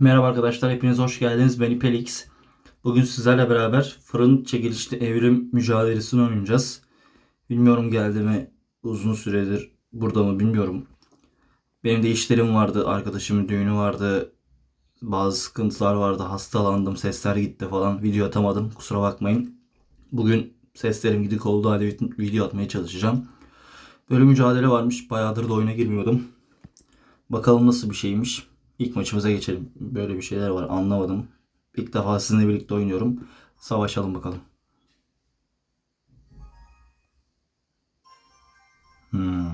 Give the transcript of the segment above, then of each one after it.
Merhaba arkadaşlar, hepiniz hoş geldiniz. Ben İpelix. Bugün sizlerle beraber fırın çekilişli evrim mücadelesini oynayacağız. Bilmiyorum geldi mi uzun süredir burada mı bilmiyorum. Benim de işlerim vardı, arkadaşımın düğünü vardı. Bazı sıkıntılar vardı, hastalandım, sesler gitti falan. Video atamadım, kusura bakmayın. Bugün seslerim gidik oldu halde video atmaya çalışacağım. Böyle mücadele varmış, bayağıdır da oyuna girmiyordum. Bakalım nasıl bir şeymiş. İlk maçımıza geçelim. Böyle bir şeyler var anlamadım. İlk defa sizinle birlikte oynuyorum. Savaşalım bakalım. Hmm.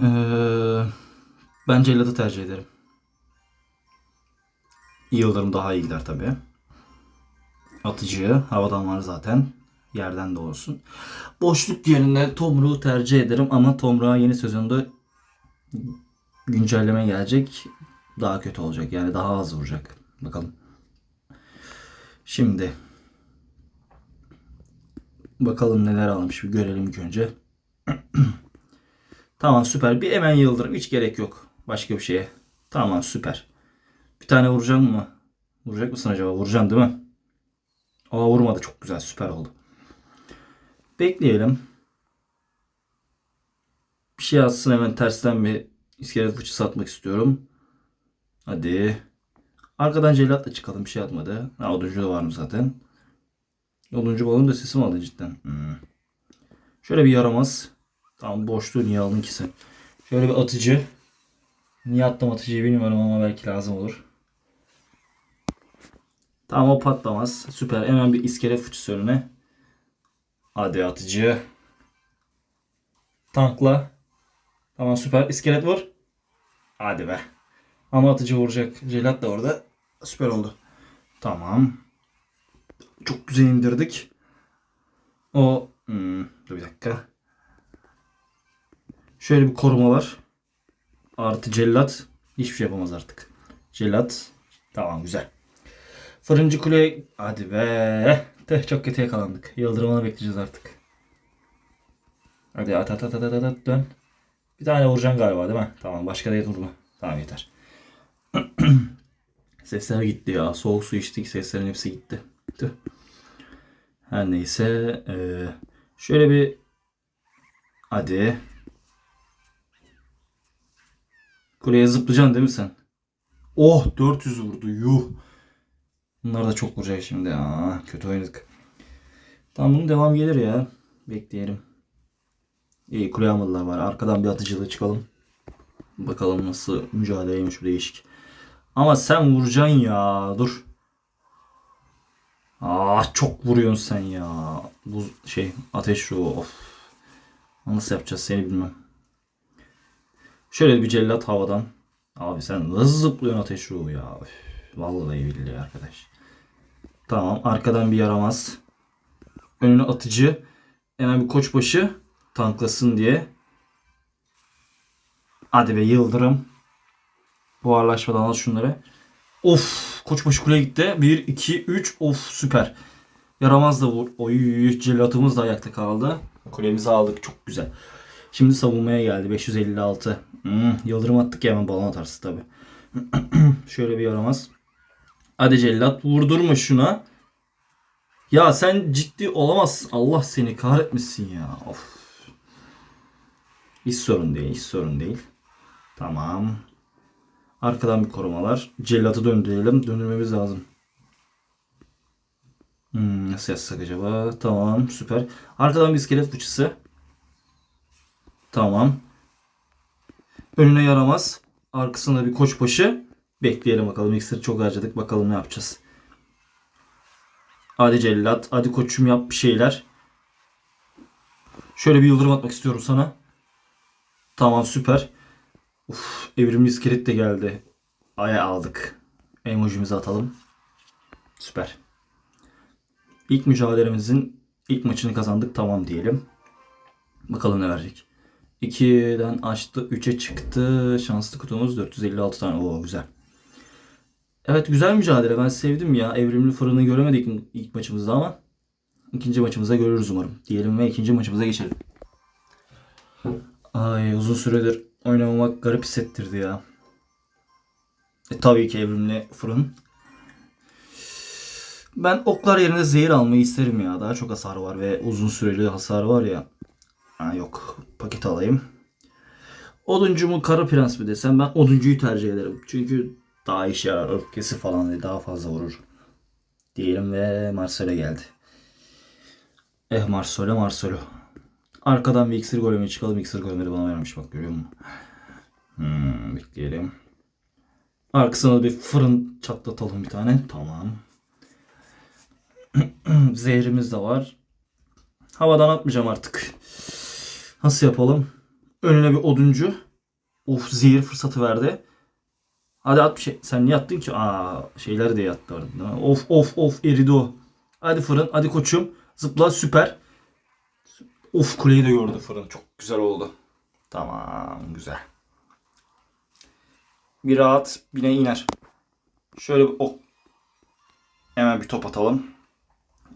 Ee, ben Cellat'ı tercih ederim. Yıldırım daha iyi gider tabii. Atıcı havadan var zaten. Yerden de olsun. Boşluk yerine Tomruğu tercih ederim ama Tomruğ'a yeni sezonda güncelleme gelecek. Daha kötü olacak. Yani daha az vuracak. Bakalım. Şimdi bakalım neler almış bir görelim ilk önce. tamam süper. Bir hemen yıldırım. Hiç gerek yok. Başka bir şeye. Tamam süper. Bir tane vuracağım mı? Vuracak mısın acaba? Vuracağım değil mi? Aa vurmadı. Çok güzel. Süper oldu. Bekleyelim. Bir şey atsın hemen tersten bir iskelet fıçısı atmak istiyorum. Hadi. Arkadan cellatla çıkalım. Bir şey atmadı. Ha oduncu da var mı zaten? Oduncu balon da sesim aldı cidden. Hmm. Şöyle bir yaramaz. Tamam boşluğu niye aldın ki sen? Şöyle bir atıcı. Niye attım atıcıyı bilmiyorum ama belki lazım olur. Tamam o patlamaz. Süper. Hemen bir iskelet fıçısı önüne. Hadi atıcı. Tankla. Tamam süper. İskelet vur. Hadi be. Ama atıcı vuracak. Jelat da orada. Süper oldu. Tamam. Çok güzel indirdik. O hmm, dur bir dakika. Şöyle bir koruma var. Artı cellat. Hiçbir şey yapamaz artık. Cellat. Tamam güzel. Fırıncı kule. Hadi be. Teh çok kötü yakalandık. Yıldırımını bekleyeceğiz artık. Hadi at at at at at at dön. Bir tane vuracaksın galiba değil mi? Tamam başka da vurma. Tamam yeter. Sesler gitti ya. Soğuk su içtik. Seslerin hepsi gitti. Her neyse. Ee, şöyle bir hadi. Kuleye zıplayacaksın değil mi sen? Oh 400 vurdu. Yuh. Bunlar da çok vuracak şimdi. Aa, kötü oynadık. Tamam bunun devam gelir ya. Bekleyelim. İyi kule almadılar var. Arkadan bir atıcılığı çıkalım. Bakalım nasıl mücadeleymiş bu değişik. Ama sen vuracaksın ya. Dur. Ah çok vuruyorsun sen ya. Bu şey ateş ruhu. Of. Nasıl yapacağız seni bilmem. Şöyle bir cellat havadan. Abi sen nasıl zıplıyorsun ateş ruhu ya. Üf, vallahi billahi arkadaş. Tamam arkadan bir yaramaz. Önüne atıcı. Hemen bir koçbaşı tanklasın diye. Hadi be Yıldırım. Buharlaşmadan al şunları. Of koçbaşı kuleye gitti. 1, 2, 3. Of süper. Yaramaz da vur. Oy celatımız da ayakta kaldı. Kulemizi aldık. Çok güzel. Şimdi savunmaya geldi. 556. Hmm, yıldırım attık ya hemen balon atarsın tabi. Şöyle bir yaramaz. Hadi cellat vurdurma şuna. Ya sen ciddi olamazsın. Allah seni kahretmesin ya. Of. Hiç sorun değil. Hiç sorun değil. Tamam. Arkadan bir korumalar. Cellatı döndürelim. Döndürmemiz lazım. Hmm, nasıl yazsak acaba? Tamam süper. Arkadan bir iskelet fıçısı. Tamam. Önüne yaramaz. Arkasında bir koçbaşı. Bekleyelim bakalım. İksiri çok harcadık. Bakalım ne yapacağız. Hadi cellat. Hadi koçum yap bir şeyler. Şöyle bir yıldırım atmak istiyorum sana. Tamam süper. Uf, evrimli iskelet de geldi. Aya aldık. Emojimizi atalım. Süper. İlk mücadelemizin ilk maçını kazandık. Tamam diyelim. Bakalım ne verecek. 2'den açtı. 3'e çıktı. Şanslı kutumuz 456 tane. Oo güzel. Evet güzel mücadele. Ben sevdim ya. Evrimli fırını göremedik ilk maçımızda ama ikinci maçımızda görürüz umarım. Diyelim ve ikinci maçımıza geçelim. Ay uzun süredir oynamamak garip hissettirdi ya. E, tabii ki evrimli fırın. Ben oklar yerine zehir almayı isterim ya. Daha çok hasar var ve uzun süreli hasar var ya. Ha, yok. Paket alayım. Oduncu mu kara prens mi desem ben oduncuyu tercih ederim. Çünkü daha işe yarar. Öfkesi falan diye daha fazla vurur. Diyelim ve Marcelo geldi. Eh Marcelo Marcelo. Arkadan bir iksir golemi çıkalım. İksir golemleri bana vermiş bak görüyor musun? Hmm, bekleyelim. Arkasına bir fırın çatlatalım bir tane. Tamam. Zehrimiz de var. Havadan atmayacağım artık. Nasıl yapalım? Önüne bir oduncu. Of zehir fırsatı verdi. Hadi at bir şey. Sen niye attın ki? Aa şeyler de yattı ardından. Of of of eridi o. Hadi fırın. Hadi koçum. Zıpla süper. Of kuleyi de gördü fırın. Çok güzel oldu. Tamam güzel. Bir rahat bine iner. Şöyle bir ok. Hemen bir top atalım.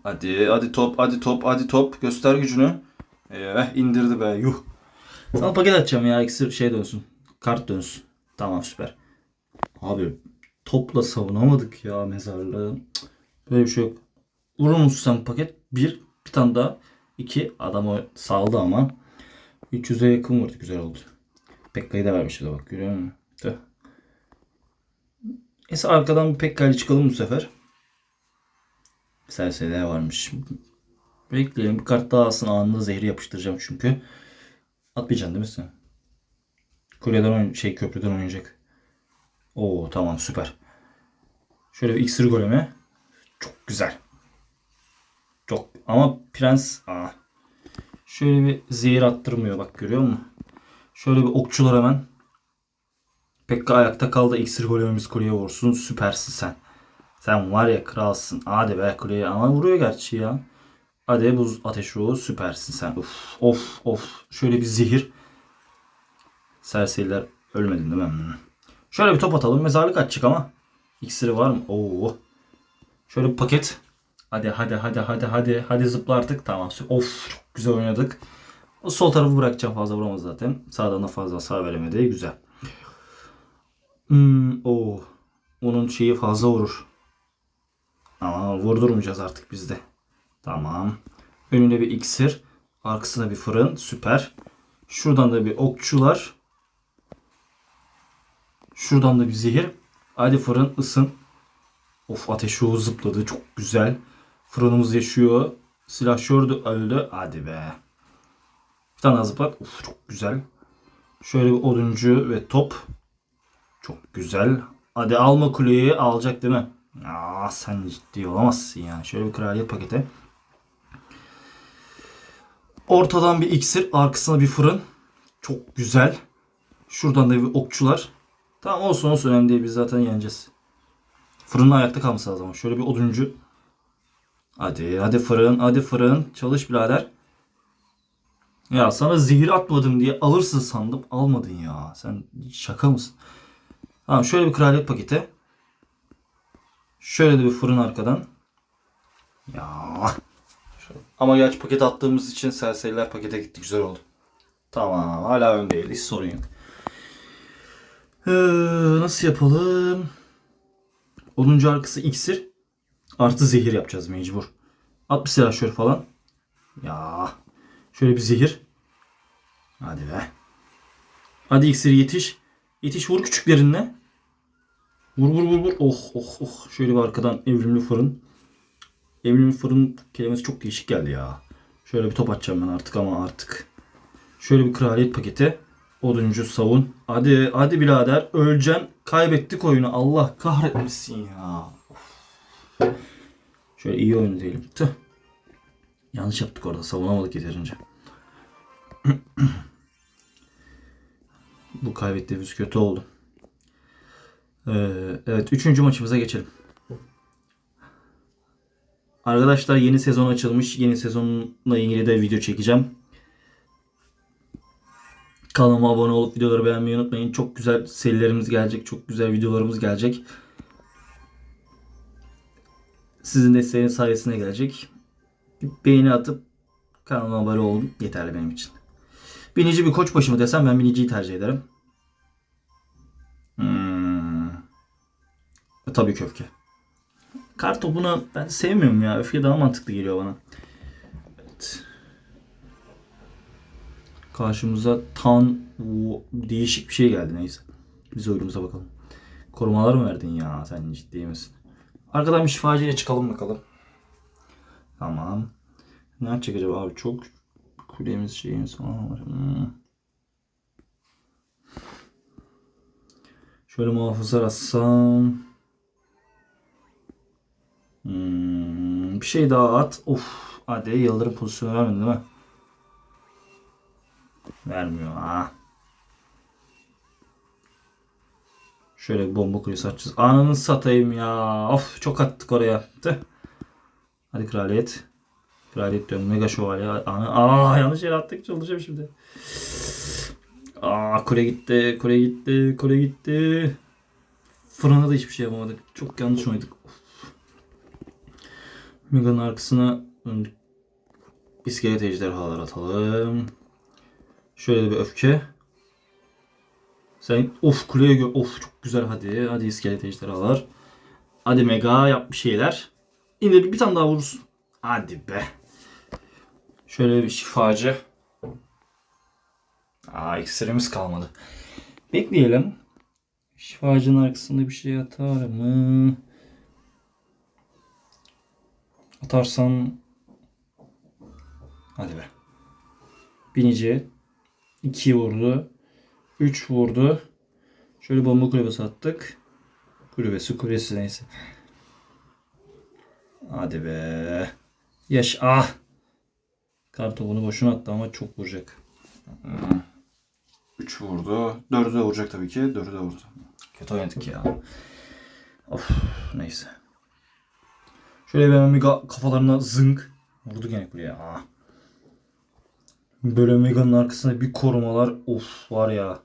Hadi hadi top hadi top hadi top. Göster gücünü. Eh indirdi be yuh. Sana paket açacağım ya iksir şey dönsün. Kart dönsün. Tamam süper. Abi topla savunamadık ya mezarlığı. Böyle bir şey yok. Vurur musun sen paket? Bir, bir tane daha. İki, adam o saldı ama. 300'e yakın vurdu. Güzel oldu. Pekka'yı da vermiş bir de bak görüyor musun? Tüh. Neyse arkadan bir Pekka'yla çıkalım bu sefer. Serseriler varmış. Bekleyelim. Bir kart daha alsın. Anında zehri yapıştıracağım çünkü. Atmayacaksın değil mi sen? Kuleden oyun şey köprüden oynayacak. Oo tamam süper. Şöyle bir iksir golemi. Çok güzel. Ama prens aa. Şöyle bir zehir attırmıyor bak görüyor musun? Şöyle bir okçular hemen. Pekka ayakta kaldı. İksir golemimiz kuleye vursun. Süpersin sen. Sen var ya kralsın. Hadi be kuleye. Ama vuruyor gerçi ya. Hadi buz ateş ruhu süpersin sen. Of of of. Şöyle bir zehir. Serseriler ölmedin değil mi? Hmm. Şöyle bir top atalım. Mezarlık açacak ama. İksiri var mı? Oo. Şöyle bir paket. Hadi hadi hadi hadi hadi. Hadi zıpla artık. Tamam. Of çok güzel oynadık. O sol tarafı bırakacağım. Fazla vuramaz zaten. Sağdan da fazla sağ veremedi. Güzel. Hmm, o. Onun şeyi fazla vurur. Ama vurdurmayacağız artık biz de. Tamam. Önüne bir iksir. Arkasına bir fırın. Süper. Şuradan da bir okçular. Şuradan da bir zehir. Hadi fırın ısın. Of ateş ruhu zıpladı. Çok güzel. Fırınımız yaşıyor. Silahşör öldü. Hadi be. Bir tane daha. Of çok güzel. Şöyle bir oduncu ve top. Çok güzel. Hadi alma kuleyi. Alacak değil mi? Aa, sen ciddi olamazsın yani. Şöyle bir kraliyet paketi. Ortadan bir iksir. Arkasına bir fırın. Çok güzel. Şuradan da bir okçular. Tamam olsun olsun önemli değil. Biz zaten yeneceğiz. Fırının ayakta kalması lazım. Şöyle bir oduncu. Hadi hadi fırın hadi fırın. Çalış birader. Ya sana zehir atmadım diye alırsın sandım. Almadın ya. Sen şaka mısın? Tamam şöyle bir kraliyet paketi. Şöyle de bir fırın arkadan. Ya. Ama gerçi paket attığımız için serseriler pakete gitti. Güzel oldu. Tamam hala öndeyiz. Hiç sorun yok. Ee, nasıl yapalım? 10. arkası iksir. Artı zehir yapacağız mecbur. At bir silahşör falan. Ya. Şöyle bir zehir. Hadi be. Hadi iksir yetiş. Yetiş vur küçüklerinle. Vur vur vur vur. Oh oh oh. Şöyle bir arkadan evrimli fırın. Evrimli fırın kelimesi çok değişik geldi ya. Şöyle bir top atacağım ben artık ama artık. Şöyle bir kraliyet paketi. Oduncu savun. Hadi hadi birader öleceksin. Kaybettik oyunu. Allah kahretmesin ya. Of. Şöyle iyi oyun diyelim. Tüh. Yanlış yaptık orada. Savunamadık yeterince. Bu kaybettiğimiz kötü oldu. Ee, evet. Üçüncü maçımıza geçelim. Arkadaşlar yeni sezon açılmış. Yeni sezonla ilgili de video çekeceğim. Kanalıma abone olup videoları beğenmeyi unutmayın. Çok güzel serilerimiz gelecek. Çok güzel videolarımız gelecek. Sizin desteğiniz sayesinde gelecek. Beğeni atıp kanalıma abone olun. Yeterli benim için. Binici bir koç başı mı desem ben biniciyi tercih ederim. Hmm. E, tabii ki öfke. Kar topunu ben sevmiyorum ya. Öfke daha mantıklı geliyor bana. Evet. Karşımıza tan o, değişik bir şey geldi neyse. Biz oyunumuza bakalım. Korumalar mı verdin ya? Sen ciddi misin? Arkadan bir şifacıyla çıkalım bakalım. Tamam. Ne yapacak acaba abi? Çok kulemiz şeyimiz falan var. Hmm. Şöyle muhafızlar atsam. Hmm, bir şey daha at. Of. Hadi yıldırım pozisyonu vermedi değil mi? Vermiyor ha. Şöyle bomba kulesi atacağız. Ananı satayım ya. Of çok attık oraya. Tüh. Hadi kraliyet. Kraliyet diyorum. Mega şövalye. Ana, aa yanlış yere attık. Çıldıracağım şimdi. Aa kule gitti. Kule gitti. Kule gitti. Fırına da hiçbir şey yapamadık. Çok yanlış oynadık. Mega'nın arkasına iskelet ejderhalar atalım. Şöyle bir öfke. Sen of kuleye gö of çok güzel hadi. Hadi iskelet ejderhalar. Hadi mega yap bir şeyler. Yine bir, bir tane daha vurursun. Hadi be. Şöyle bir şifacı. Aa iksirimiz kalmadı. Bekleyelim. Şifacının arkasında bir şey atar mı? Atarsan hadi be. Binici 2 vurdu. 3 vurdu. Şöyle bomba kulübesi attık. Kulübesi kulesi neyse. Hadi be. Yaş ah. Kartopunu boşuna attı ama çok vuracak. 3 vurdu. 4'ü de vuracak tabii ki. 4'ü de vurdu. Kötü oynadık ya. Of neyse. Şöyle bir mega kafalarına zınk. Vurdu gene kuleye. Ah. Böyle Mega'nın arkasında bir korumalar. Of var ya.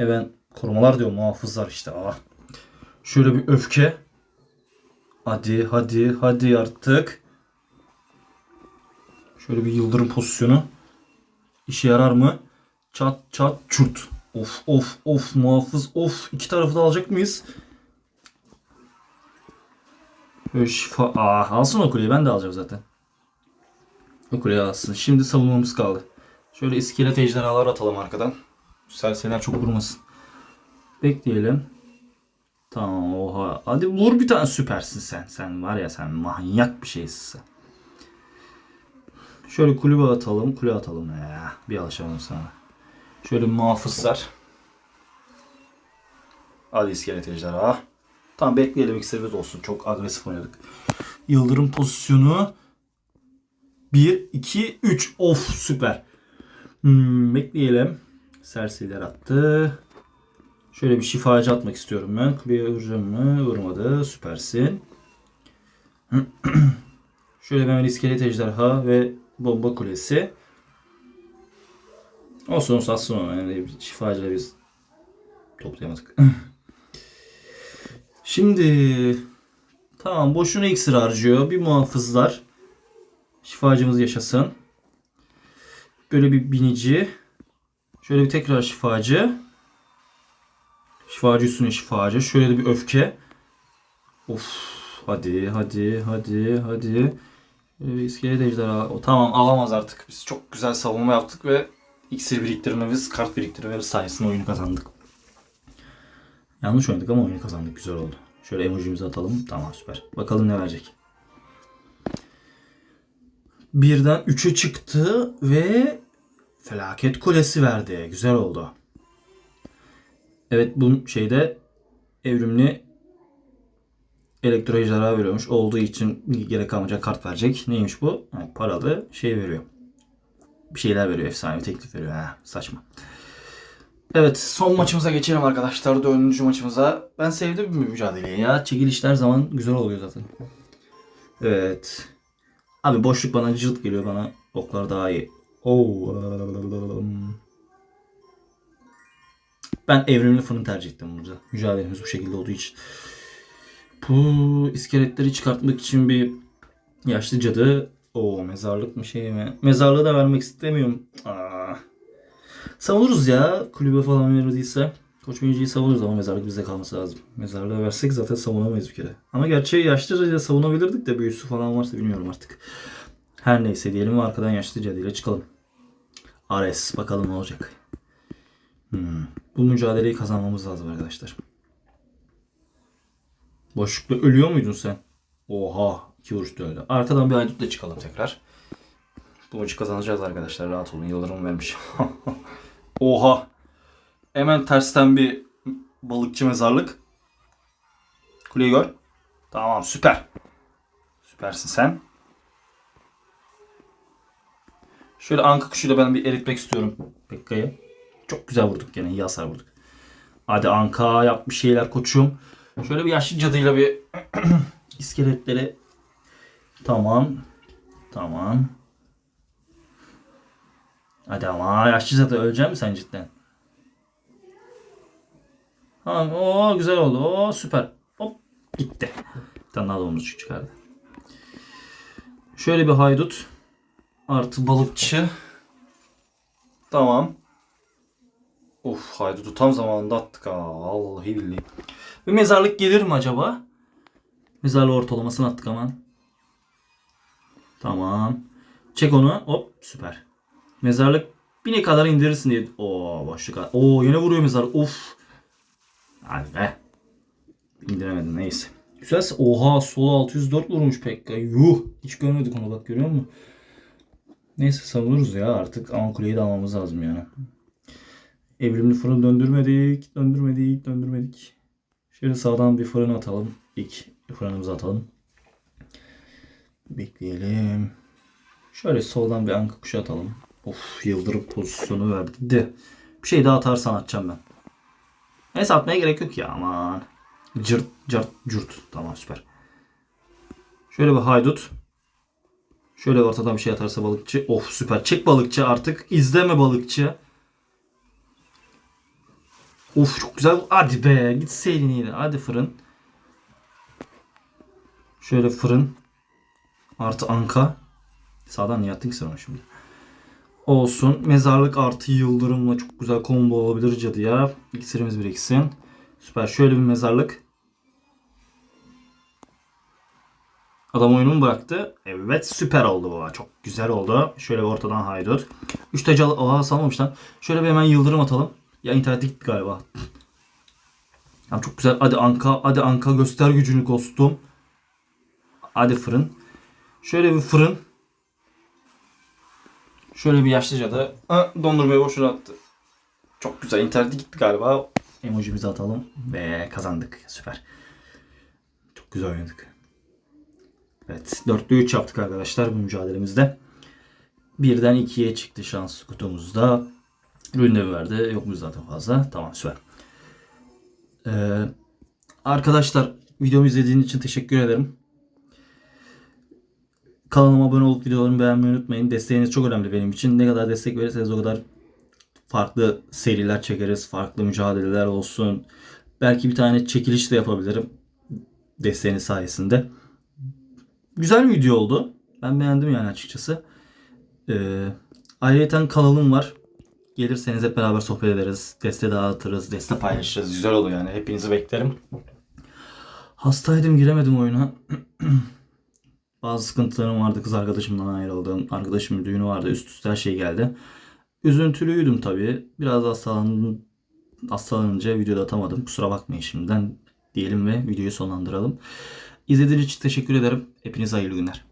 E ben korumalar diyorum muhafızlar işte. Ah. Şöyle bir öfke. Hadi hadi hadi artık. Şöyle bir yıldırım pozisyonu. İşe yarar mı? Çat çat çurt. Of of of muhafız of. iki tarafı da alacak mıyız? Böyle şifa... Aa, alsın o kuleyi ben de alacağım zaten. O kuleyi alsın. Şimdi savunmamız kaldı. Şöyle iskelet ejderhalar atalım arkadan. Serseler çok vurmasın. Bekleyelim. Tamam oha. Hadi vur bir tane süpersin sen. Sen var ya sen manyak bir şeysin sen. Şöyle kulübe atalım. Kule atalım ya. Bir alışalım sana. Şöyle muhafızlar. Hadi iskelet ejderha. Tamam bekleyelim iksirimiz olsun. Çok agresif oynadık. Yıldırım pozisyonu. 1, 2, 3. Of süper. Hmm, bekleyelim. Sersiler attı. Şöyle bir şifacı atmak istiyorum ben. Kuleye vuracağım mı? Vurmadı. Süpersin. Şöyle hemen iskelet ejderha ve bomba kulesi. Olsun olsun atsın onu. Yani şifacıyla biz toplayamadık. Şimdi tamam boşuna iksir harcıyor. Bir muhafızlar. Şifacımız yaşasın. Böyle bir binici. Şöyle bir tekrar şifacı. Şifacı üstüne şifacı. Şöyle de bir öfke. Of. Hadi hadi hadi hadi. Şöyle bir ejderha. O, tamam alamaz artık. Biz çok güzel savunma yaptık ve iksir biriktirmemiz, kart biriktirmemiz sayesinde oyunu kazandık. Yanlış oynadık ama oyunu kazandık. Güzel oldu. Şöyle emojimizi atalım. Tamam süper. Bakalım ne verecek. Birden 3'e çıktı ve felaket kulesi verdi. Güzel oldu. Evet bu şeyde evrimli elektro ejderha veriyormuş. Olduğu için gerek kalmayacak kart verecek. Neymiş bu? Ha, paralı şey veriyor. Bir şeyler veriyor. Efsane bir teklif veriyor. Ha, saçma. Evet son maçımıza geçelim arkadaşlar. Dördüncü maçımıza. Ben sevdim bu mücadeleyi ya. Çekilişler zaman güzel oluyor zaten. Evet. Abi boşluk bana cırt geliyor bana. Oklar daha iyi. Oo. Ben evrimli fırın tercih ettim burada. Mücadelemiz bu şekilde olduğu için. Bu iskeletleri çıkartmak için bir yaşlı cadı. O mezarlık mı şey mi? Mezarlığı da vermek istemiyorum. Aa. Savunuruz ya kulübe falan verdiyse. Koç Beyci'yi savunuruz ama mezarlık bizde kalması lazım. Mezarlığı versek zaten savunamayız bir kere. Ama gerçi yaşlıca savunabilirdik de büyüsü falan varsa bilmiyorum artık. Her neyse diyelim ve arkadan yaşlı cadıyla çıkalım. Ares bakalım ne olacak. Hmm. Bu mücadeleyi kazanmamız lazım arkadaşlar. Boşlukta ölüyor muydun sen? Oha. iki vuruşta öldü. Arkadan bir haydutla çıkalım tekrar. Bu maçı kazanacağız arkadaşlar. Rahat olun. Yıldırım vermiş. Oha. Hemen tersten bir balıkçı mezarlık. Kuleyi gör. Tamam süper. Süpersin sen. Şöyle anka kuşuyla ben bir eritmek istiyorum Pekka'yı. Çok güzel vurduk gene. iyi hasar vurduk. Hadi anka yap bir şeyler koçum. Şöyle bir yaşlı cadıyla bir iskeletleri. Tamam. Tamam. Hadi ama yaşlı cadı ölecek mi sen cidden? Tamam. Oo güzel oldu. Oo süper. Hop gitti. Bir tane daha çıkardı. Şöyle bir haydut. Artı balıkçı. Tamam. Of haydutu tam zamanında attık ha. Vallahi billahi. Bir mezarlık gelir mi acaba? Mezarlığı ortalamasını attık aman. Tamam. Çek onu. Hop süper. Mezarlık bir ne kadar indirirsin diye. Oo boşluk. Oo yine vuruyor mezarlık. Of. Hadi be. İndiremedin neyse. Güzel. Oha sola 604 vurmuş Pekka. Yuh. Hiç görmedik onu bak görüyor musun? Neyse savunuruz ya artık. Ama kuleyi de almamız lazım yani. Evrimli fırın döndürmedik. Döndürmedik. Döndürmedik. Şöyle sağdan bir fırın atalım. İlk fırınımızı atalım. Bekleyelim. Şöyle soldan bir anka kuşu atalım. Of yıldırım pozisyonu verdi. De. Bir şey daha atarsan atacağım ben. Neyse atmaya gerek yok ya aman. Cırt cırt cürt. Tamam süper. Şöyle bir haydut. Şöyle ortadan bir şey atarsa balıkçı. Of süper. Çek balıkçı artık. İzleme balıkçı. Of çok güzel. Hadi be. Gitseydin yine. Hadi fırın. Şöyle fırın. Artı anka. Sağdan niye attın ki sen onu şimdi? Olsun. Mezarlık artı yıldırımla çok güzel combo olabilir cadıya. İksirimiz biriksin. Süper. Şöyle bir mezarlık. Adam oyunu bıraktı. Evet süper oldu bu. Çok güzel oldu. Şöyle bir ortadan haydut. 3 tacal... Oha salmamış lan. Şöyle bir hemen yıldırım atalım. Ya internete gitti galiba. Ya çok güzel. Hadi Anka. Hadi Anka göster gücünü kostum. Hadi fırın. Şöyle bir fırın. Şöyle bir yaşlıca da Aa, dondurmayı boşuna attı. Çok güzel. İnternete gitti galiba. Emojimizi atalım. Ve kazandık. Süper. Çok güzel oynadık. Evet. 4'te 3 yaptık arkadaşlar bu mücadelemizde. Birden 2'ye çıktı şans kutumuzda. Ürünleri verdi. Yok mu zaten fazla? Tamam süper. Ee, arkadaşlar videomu izlediğiniz için teşekkür ederim. Kanalıma abone olup videolarımı beğenmeyi unutmayın. Desteğiniz çok önemli benim için. Ne kadar destek verirseniz o kadar farklı seriler çekeriz. Farklı mücadeleler olsun. Belki bir tane çekiliş de yapabilirim. Desteğiniz sayesinde. Güzel bir video oldu. Ben beğendim yani açıkçası. Ee, ayrıca kanalım var. Gelirseniz hep beraber sohbet ederiz. Deste dağıtırız. Deste paylaşırız. Güzel olur yani. Hepinizi beklerim. Hastaydım giremedim oyuna. Bazı sıkıntılarım vardı. Kız arkadaşımdan ayrıldım. Arkadaşımın düğünü vardı. Üst üste her şey geldi. Üzüntülüydüm tabii. Biraz hastalandım. Hastalanınca videoda atamadım. Kusura bakmayın şimdiden diyelim ve videoyu sonlandıralım. İzlediğiniz için teşekkür ederim. Hepinize hayırlı günler.